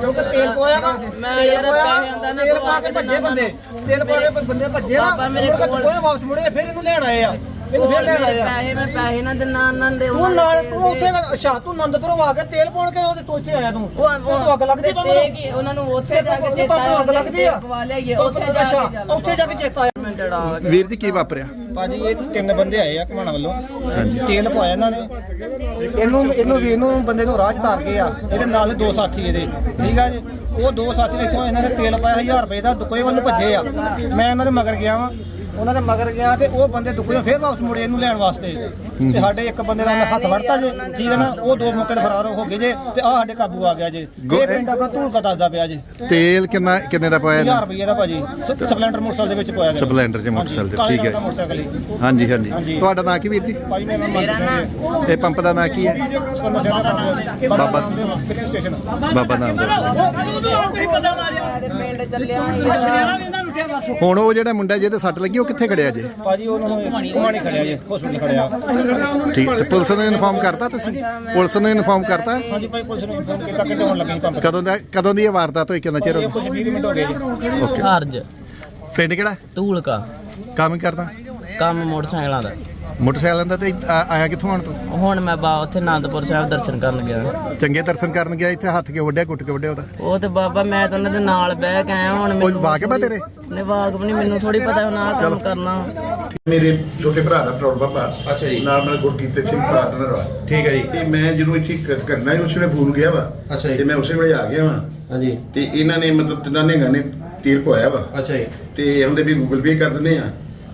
ਕਿਉਂਕਿ ਤੇਲ ਪੋਇਆ ਵਾ। ਮੈਂ ਤੇਲ ਯਾਰ ਪੋਇਆ, ਪੈਸੇ ਆਂਦਾ ਨਾ ਤੇਲ ਪਵਾ ਪਾ ਕੇ ਭੱਜੇ ਬੰਦੇ। ਤੇਲ ਪਾ ਕੇ ਬੰਦੇ ਭੱਜੇ ਨਾ। ਬਾਬਾ ਮੇਰੇ ਮੁੜ ਕੇ ਕੋਲ- ਕੋਈ ਵਾਪਸ ਮੁੜੇ ਫਿਰ ਇਹਨੂੰ ਲੈਣ ਆਏ ਆ। ਇਹਨੂੰ ਫਿਰ ਲੈਣ ਆਏ ਆ ਪੈਸੇ ਮੈਂ ਪੈਸੇ ਨਾ ਦਿਨਾ ਉਹਨਾਂ ਦੇ ਤੂੰ ਨਾਲ ਤੂੰ ਉੱਥੇ ਦਾ- ਅੱਛਾ ਤੂੰ ਆਨੰਦਪੁਰੋਂ ਆ ਕੇ ਤੇਲ ਪਾਉਣ ਕੇ ਉਹਦੇ ਤੋਂ ਇੱਥੇ ਆਇਆ ਤੂੰ? ਉਹ ਤੂੰ ਅੱਗ ਲੱਗਦੀ ਤੇ ਬੰਦੇ ਕੀ? ਉਹਨਾਂ ਨੂੰ ਉੱਥੇ ਜਾ ਕੇ ਚੇਤਾ ਨੂੰ ਅੱਗ ਲੱਗਦੀ ਆ ਪਵਾ ਲਿਆਈਏ ਉੱਥੇ ਜਾ ਅੱਛਾ ਕੇ ਉੱਥੇ ਜਾ ਕੇ ਚੇਤਾ ਆਇਆ। ਮਿੰਟੜਾ ਵੀਰ ਜੀ ਕੀ ਵਾਪਰਿਆ? ਭਾਜੀ ਇਹ ਤਿੰਨ ਬੰਦੇ ਆਏ ਆ ਘਮਾਣਾ ਵੱਲੋਂ। ਤੇਲ ਪਵਾਇਆ ਇਹਨਾਂ ਨੇ। ਇਹਨੂੰ ਇਹਨੂੰ ਵੀ ਇਹਨੂੰ ਬੰਦੇ ਨੂੰ ਰਾਹ 'ਚ ਗਏ ਆ। ਇਹਦੇ ਨਾਲ ਦੋ ਸਾਥੀ ਇਹਦੇ। ਠੀਕ ਆ ਜੀ? ਉਹ ਦੋ ਸਾਥੀ ਨੇ ਇੱਥੋਂ ਇਹਨਾਂ ਨੇ ਤੇਲ ਪਾਇਆ 1000 ਰੁਪਏ ਦਾ ਦੁਕੋਏ ਵੱਲ ਨੂੰ ਭੱਜੇ ਆ। ਮੈਂ ਇਹਨਾਂ ਦੇ ਮਗਰ ਗਿਆ ਵਾਂ। ਉਹਨਾਂ ਦੇ ਮਗਰ ਗਿਆ ਤੇ ਉਹ ਬੰਦੇ ਦੁਕੋਏ ਫੇਰ ਵਾਪਸ ਮੁੜੇ ਇਹਨੂੰ ਲੈਣ ਵਾਸਤੇ ਤੇ ਸਾਡੇ ਇੱਕ ਬੰਦੇ ਦਾ ਹੱਥ ਵੜਤਾ ਜੇ ਠੀਕ ਹੈ ਨਾ ਉਹ ਦੋ ਮੌਕੇ ਤੇ ਫਰਾਰ ਹੋ ਗਏ ਜੇ ਤੇ ਆ ਸਾਡੇ ਕਾਬੂ ਆ ਗਿਆ ਜੇ ਇਹ ਪਿੰਡ ਆਪਣਾ ਧੂਲਕਾ ਦੱਸਦਾ ਪਿਆ ਜੇ ਤੇਲ ਕਿੰਨਾ ਕਿੰਨੇ ਦਾ ਪਾਇਆ 1000 ਇਹਨੇ? ਰੁਪਏ ਦਾ ਭਾਜੀ ਸਪਲੈਂਡਰ ਮੋਟਰਸਾਈਕਲ ਦੇ ਵਿੱਚ ਪਾਇਆ ਗਿਆ ਸਪਲੈਂਡਰ 'ਚ ਮੋਟਰਸਾਈਕਲ ਠੀਕ ਹੈ। ਹਾਂਜੀ ਹਾਂਜੀ। ਤੁਹਾਡਾ ਨਾਂ ਕੀ ਵੀਰ ਜੀ ਭਾਈ ਮੇਰਾ ਨਾਮ ਇਹ ਪੰਪ ਦਾ ਨਾਂ ਕੀ ਹੈ ਬਾਬਾ- ਬਾਬਾ ਨਾਮ ਦਾ ਪਿੰਡ ਚੱਲਿਆ ਹੁਣ ਉਹ ਜਿਹੜਾ ਮੁੰਡਾ ਜਿਹਦੇ ਸੱਟ ਲੱਗੀ ਉਹ ਕਿੱਥੇ ਖੜਿਆ ਜੇ? ਭਾਜੀ ਉਹਨਾਂ ਨੂੰ ਘੁਮਾਣੀ ਖੜਿਆ ਜੇ ਹਸਪੀਟਲ ਖੜਿਆ। ਠੀਕ ਤੇ ਪੁਲਿਸ ਨੂੰ ਇਨਫਾਰਮ ਕਰਤਾ ਤੁਸੀਂ? ਪੁਲਿਸ ਨੂੰ ਇਨਫਾਰਮ ਕਰਤਾ? ਹਾਂਜੀ ਭਾਈ ਪੁਲਿਸ ਨੂੰ ਇਨਫੋਰਮ ਕੀਤਾ ਕਿ ਹੋਣ ਲੱਗੇ ਸੀ ਪੰਪ ਕਦੋਂ ਦਾ ਕਦੋਂ ਦੀ ਇਹ ਵਾਰਦਾਤ ਹੋਈ ਕਿੰਨਾ ਚਿਰ ਹੋ ਇਹ ਕੁਝ 20 ਮਿੰਟ ਹੋ ਗਏ ਜੀ। ਓਕੇ ਹਰਜ ਪਿੰਡ ਕਿਹੜਾ? ਧੂਲਕਾ। ਕੰਮ ਹੀ ਕਰਦਾ? ਕੰਮ ਮੋਟਰਸਾਈਕਲਾਂ ਦਾ। ਮੋਟਰਸਾਈਕਲਾਂ ਦਾ ਤੇ ਆ- ਆਇਆ ਕਿੱਥੋਂ ਆਣ ਤੂੰ? ਹੁਣ ਮੈਂ ਬਾ ਉੱਥੇ ਆਨੰਦਪੁਰ ਸਾਹਿਬ ਦਰਸ਼ਨ ਕਰਨ ਗਿਆ। ਚੰਗੇ ਦਰਸ਼ਨ ਕਰਨ ਗਿਆ ਇੱਥੇ ਹੱਥ ਕੇ ਵੱਡਿਆ ਕੁੱਟ ਕੇ ਵੱਡਿਆ ਉਹਦਾ? ਉਹ ਤੇ ਬਾਬਾ ਮੈਂ ਤਾਂ ਉਹਨਾਂ ਦੇ ਨਾਲ ਬਹਿ ਕੇ ਆਇਆ ਹੁਣ ਉਹ ਵਾਕਿਆ ਤੇਰੇ? ਨੇ ਵਾਕਬ ਨਹੀਂ ਮੈਨੂੰ ਥੋੜੀ ਪਤਾ ਹੁਣ ਆਹ ਕੰਮ ਕਰਨਾ। ਮੇਰੇ ਛੋਟੇ ਭਰਾ ਦਾ ਪੰਪ ਆ ਅੱਛਾ ਜੀ। ਨਾਲ ਮੇਰਾ ਗੁਰਕੀਰਤ ਸਿੰਘ ਪਾਰਟਨਰ ਵਾ ਠੀਕ ਹੈ ਜੀ। ਤੇ ਮੈਂ ਜਦੋਂ ਇੱਥੇ ਕ- ਕਰਨਾ ਸੀ ਉਸ ਵੇਲੇ ਫੋਨ ਗਿਆ ਵਾ। ਅੱਛਾ ਜੀ। ਤੇ ਮੈਂ ਉਸੇ ਵੇਲੇ ਆ ਗਿਆ ਵਾ। ਹਾਂਜੀ। ਤੇ ਇਹਨਾਂ ਨੇ ਮਤਲਬ ਤਿੰਨਾਂ ਨੇ ਗਾਣੇ ਤੀਰ ਪਵਾਇਆ ਵਾ। ਅੱਛਾ ਜੀ। ਤੇ ਉਹਦੇ ਵੀ ਗੂਗਲ ਪੇ ਕਰ ਦਿੰਦੇ ਆ।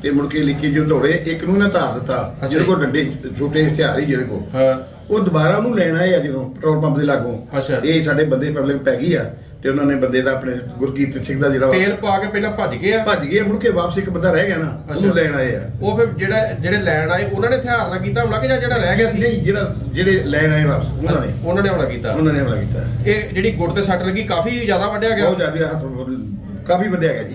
ਤੇ ਮੁੜ ਕੇ ਲਿਖੀ ਜੋ ਦੌੜੇ ਇੱਕ ਨੂੰ ਨਾ ਧਾਰ ਦਿੱਤਾ ਅੱਛਾ ਜਿਹਦੇ ਜੀ। ਕੋਲ ਡੰਡੇ ਛੋਟੇ ਹਥਿਆਰ ਹੀ ਜਿਹਦੇ ਕੋਲ। ਹਾਂ। ਉਹ ਦੁਬਾਰਾ ਉਹਨੂੰ ਲੈਣ ਆ ਜਦੋਂ ਪੈਟਰੋਲ ਪੰਪ ਦੇ ਲਾਗੋਂ। ਇਹ ਸਾਡੇ ਬੰਦੇ ਪਬਲਿਕ ਪੈ ਗਈ ਆ ਤੇ ਉਹਨਾਂ ਨੇ ਬੰਦੇ ਦਾ ਆਪਣੇ ਗੁਰਕੀਰਤ ਸਿੰਘ ਦਾ ਜਿਹੜਾ ਤੇਲ ਪਾ ਕੇ ਪਹਿਲਾਂ ਭੱਜ ਗਏ ਆ? ਭੱਜ ਗਏ ਮੁੜ ਕੇ ਵਾਪਸ ਇੱਕ ਬੰਦਾ ਰਹਿ ਗਿਆ ਨਾ। ਉਹਨੂੰ ਲੈਣ ਆਏ ਆ। ਉਹ ਫਿਰ ਜਿਹੜਾ ਜਿਹੜੇ ਲੈਣ ਆਏ ਉਹਨਾਂ ਨੇ ਹਥਿਆਰ ਨਾਲ ਕੀਤਾ ਹਮਲਾ ਕਿ ਜਾਂ ਜਿਹੜਾ ਰਹਿ ਗਿਆ ਸੀ? ਨਹੀਂ ਜਿਹੜਾ ਜਿਹੜੇ ਲੈਣ ਆਏ ਵਾਪਸ ਉਹਨਾਂ ਨੇ। ਉਹਨਾਂ ਨੇ ਹਮਲਾ ਕੀਤਾ। ਉਹਨਾਂ ਨੇ ਹਮਲਾ ਕੀਤਾ। ਇਹ ਜਿਹੜੀ ਗੁੱਟ ਤੇ ਸੱਟ ਲੱਗੀ ਕਾਫੀ ਜ਼ਿਆਦਾ ਬਹੁਤ ਗਿਆ? ਜ਼ਿਆਦਾ ਹੱਥ ਕਾਫੀ ਵੱਡਿਆ ਗਿਆ ਜੀ।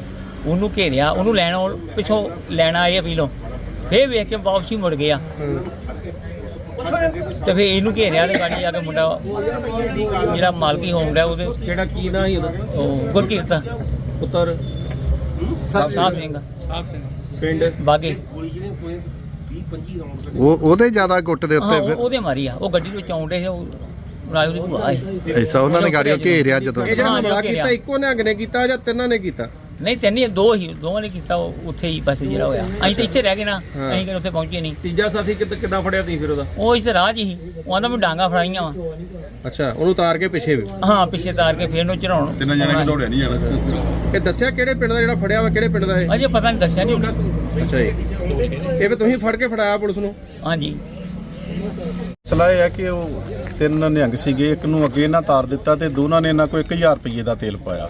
ਉਹਨੂੰ ਘੇਰਿਆ ਉਹਨੂੰ ਲੈਣ ਆਉਣ- ਪਿੱਛੋਂ ਲੈਣ ਆਏ ਆ ਪੀਲੋਂ ਫੇਰ ਵੇਖ ਕੇ ਵਾਪਸੀ ਮੁੜ ਗਿਆ ਤੇ ਫੇਰ ਇਹਨੂੰ ਘੇਰਿਆ ਤੇ ਗਾੜੀ ਆ ਕੇ ਮੁੰਡਾ ਜਿਹੜਾ ਮਾਲਕੀ ਹੋਮ ਦਾ ਉਹਦੇ ਜਿਹੜਾ ਕੀ ਨਾਂ ਸੀ ਉਹਦਾ? ਉਹ ਗੁਰਕੀਰਤ। ਪੁੱਤਰ? ਸਾਹਿਬ ਸਿੰਘ। ਪਿੰਡ? ਬਾਗੇ। ਉਹ ਉਹਦੇ ਜ਼ਿਆਦਾ ਗੁੱਟ ਦੇ ਹਾਂ ਉੱਤੇ ਉਹ- ਫਿਰ? ਉਹਦੇ ਮਾਰੀ ਆ। ਉਹ ਗੱਡੀ ਵਿੱਚ ਆਉਂਦੇ ਸੀ ਉਹ ਰਾਜੂ ਦੀ ਭੂਆ ਐਸਾ ਉਹਨਾਂ ਨੇ ਗਾੜੀਆਂ ਘੇਰਿਆ ਜਦੋਂ। ਇਹ ਜਿਹੜਾ ਹਾਂ, ਹਮਲਾ ਜੋ ਕੀਤਾ। ਇੱਕੋ ਨਿਹੰਗ ਨੇ ਕੀਤਾ ਜਾਂ ਤਿੰਨਾਂ ਨੇ ਕੀਤਾ? ਨਹੀਂ ਤੈਨੂੰ ਦੋ ਹੀ ਦੋਵਾਂ ਨੇ ਕੀਤਾ ਉਹ ਉੱਥੇ ਹੀ ਬਸ ਜਿਹੜਾ ਹੋਇਆ। ਅਸੀਂ ਤਾਂ ਇੱਥੇ ਰਹਿ ਗਏ ਨਾ ਹਾਂ। ਅਸੀਂ ਕਿ ਉੱਥੇ ਪਹੁੰਚੇ ਨਹੀਂ। ਤੀਜਾ ਸਾਥੀ ਕਿੱਦਾਂ ਕਿੱਦਾਂ ਫੜਿਆ ਤੁਸੀਂ ਫਿਰ ਉਹਦਾ? ਉਹ ਇੱਥੇ ਰਾਹ 'ਚ ਹੀ ਉਹ ਆਂਦਾ ਮੈਂ ਡਾਂਗਾ ਫੜਾਈਆਂ ਵਾ। ਅੱਛਾ ਉਹਨੂੰ ਉਤਾਰ ਕੇ ਪਿੱਛੇ ਵੀ? ਹਾਂ ਪਿੱਛੇ ਤਾਰ ਕੇ ਫੇਰ ਨੂੰ ਚੜਾਉਣ। ਤਿੰਨ ਜਣੇ ਕਿ ਦੌੜਿਆ ਨਹੀਂ ਜਾਣਾ। ਇਹ ਦੱਸਿਆ ਕਿਹੜੇ ਪਿੰਡ ਦਾ ਜਿਹੜਾ ਫੜਿਆ ਵਾ ਕਿਹੜੇ ਪਿੰਡ ਦਾ ਇਹ? ਅਜੇ ਪਤਾ ਨਹੀਂ ਦੱਸਿਆ ਨਹੀਂ। ਅੱਛਾ ਜੀ। ਇਹ ਵੀ ਤੁਸੀਂ ਫੜ ਕੇ ਫੜਾਇਆ ਪੁਲਿਸ ਨੂੰ? ਹਾਂਜੀ। ਸਲਾਹ ਇਹ ਹੈ ਕਿ ਉਹ ਤਿੰਨ ਨਿਹੰਗ ਸੀਗੇ ਇੱਕ ਨੂੰ ਅੱਗੇ ਨਾ ਤਾਰ ਦਿੱਤਾ ਤੇ ਦੋਨਾਂ ਨੇ ਇਹਨਾਂ ਕੋਲ 1000 ਰੁਪਏ ਦਾ ਤੇਲ ਪਾਇਆ।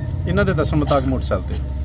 ਇਹਨਾਂ ਦੇ ਦੱਸਣ ਮੁਤਾਬਕ ਮੋਟਰਸਾਈਕਲ ਤੇ।